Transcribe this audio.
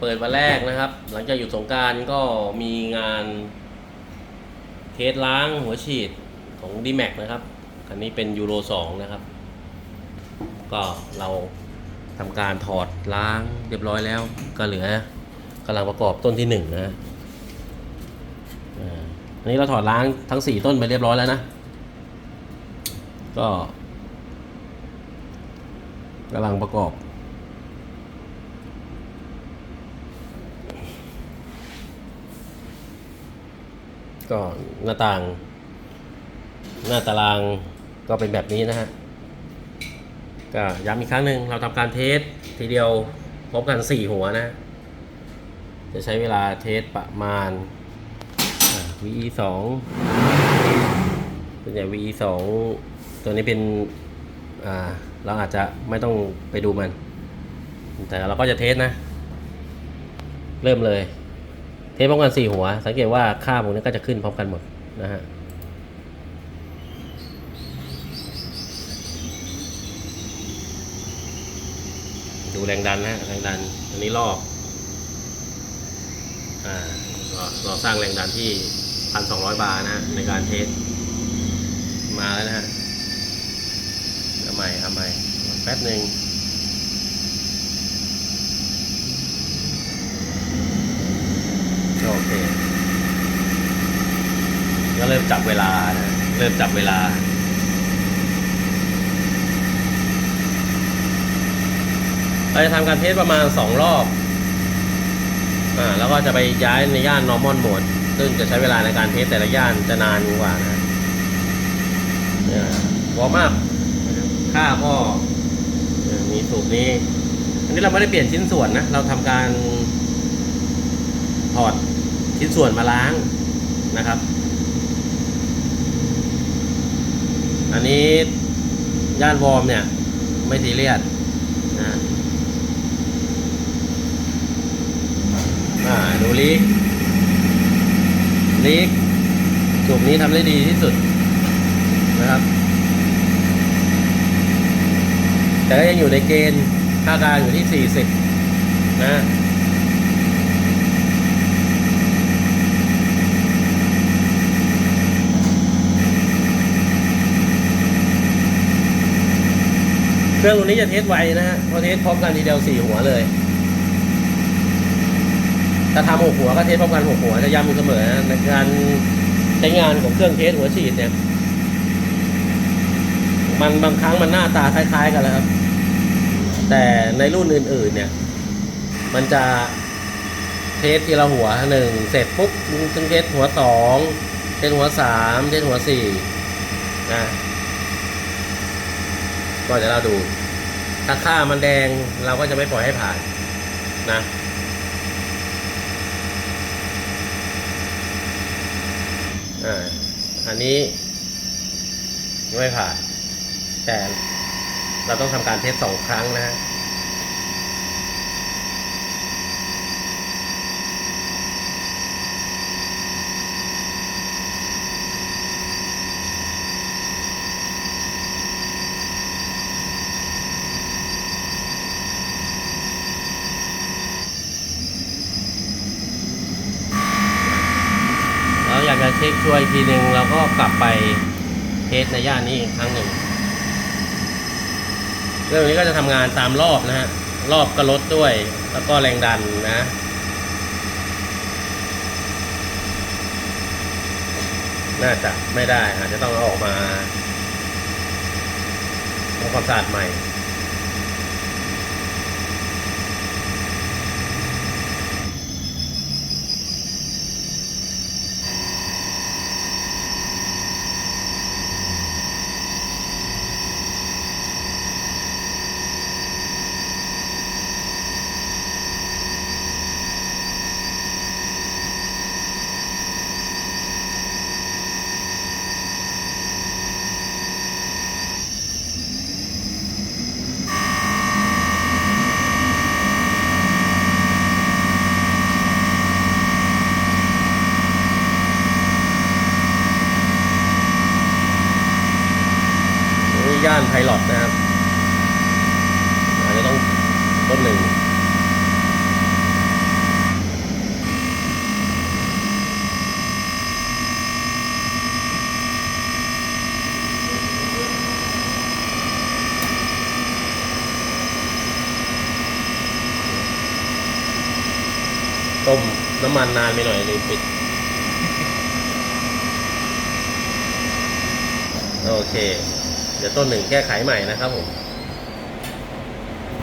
เปิดวันแรกนะครับ หลังจากหยุดสงการก็มีงานเทสล้างหัวฉีดของ d m a x นะครับ คันนี้เป็นยูโร2นะครับ ก็เราทำการถอดล้างเรียบร้อยแล้ว ก็เหลือกำลังประกอบต้นที่1นะอ่าอันนี้เราถอดล้างทั้ง 4 ต้นไปเรียบร้อยแล้วนะ ก็กำลังประกอบ ก็หน้าต่าง หน้าตารางก็เป็นแบบนี้นะฮะก็ย้ำอีกครั้งหนึ่งเราทำการเทสทีเดียวพบกัน 4 หัวนะ จะใช้เวลาเทสประมาณอ่า VE 2ส่วนใหญ่ VE 2ตัวนี้เป็นเราอาจจะไม่ต้องไปดูมัน แต่เราก็จะเทสนะ เริ่มเลย เทสพร้อมกันสี่หัว สังเกตว่าค่าพวกนี้ก็จะขึ้นพร้อมกันหมดนะฮะดูแรงดันนะแรงดันอันนี้รอบอ่าเราสร้างแรงดันที่พันสองร้อยบาร์นะฮะในการเทสมาแล้วนะฮะเอาใหม่เอาใหม่แป๊บหนึ่ง โอเค ก็เริ่มจับเวลา เริ่มจับเวลา เราจะทำการเทสประมาณสองรอบ อ่า แล้วก็จะไปย้ายในย่าน normal mode ซึ่งจะใช้เวลาในการเทสแต่ละย่านจะนานกว่านะวอร์มอัพค่าก็เอ่อมีสูบนี้ อันนี้เราไม่ได้เปลี่ยนชิ้นส่วนนะ เราทำการถอดชิ้นส่วนมาล้างนะครับ อันนี้ย่านวอร์มเนี่ย ไม่ซีเรียสนะอ่าดูลีกลีกจุดนี้ทำได้ดีที่สุดนะครับ แต่ก็ยังอยู่ในเกณฑ์ค่ากลางอยู่ที่ 40 นะ รื่องตัวนี้จะเทสไวนะฮะพราะเทสพร้อมกันทีเดียวสี่หัวเลยถ้าทำหกหัวก็เทสพร้อมกันหกหัวจะย้ำอยู่เสมอในการใช้งานของเครื่องเทสหัวฉีดเนี่ย มันบางครั้งมันหน้าตาคล้าย ๆ กันแล้วครับ แต่ในรุ่นอื่น ๆ เนี่ย มันจะเทสทีละหัวหนึ่งเสร็จปุ๊บถึงเทสหัวสองเทสหัวสามเทสหัวสี่นะ ก็จะเราดู ถ้าค่ามันแดงเราก็จะไม่ปล่อยให้ผ่านนะอ่าอันนี้ไม่ผ่าน แต่เราต้องทำการเทสสองครั้งนะฮะ เรากจะเช็คช่วยอีกทีหนึ่งเราก็กลับไปเทสในย่านนี้อีกครั้งหนึ่งเรื่องนี้ก็จะทำงานตามรอบนะฮะ รอบก็ลดด้วย แล้วก็แรงดันนะน่าจะไม่ได้อาจจะต้องเอาออกมาทำความสะอาดใหม่ ไพลอตนะครับอาจจะต้องต้นหนึ่งต้มน้ำมันนานไปหน่อยเลยปิด โอเค เดี๋ยวต้นหนึ่งแก้ไขใหม่นะครับผม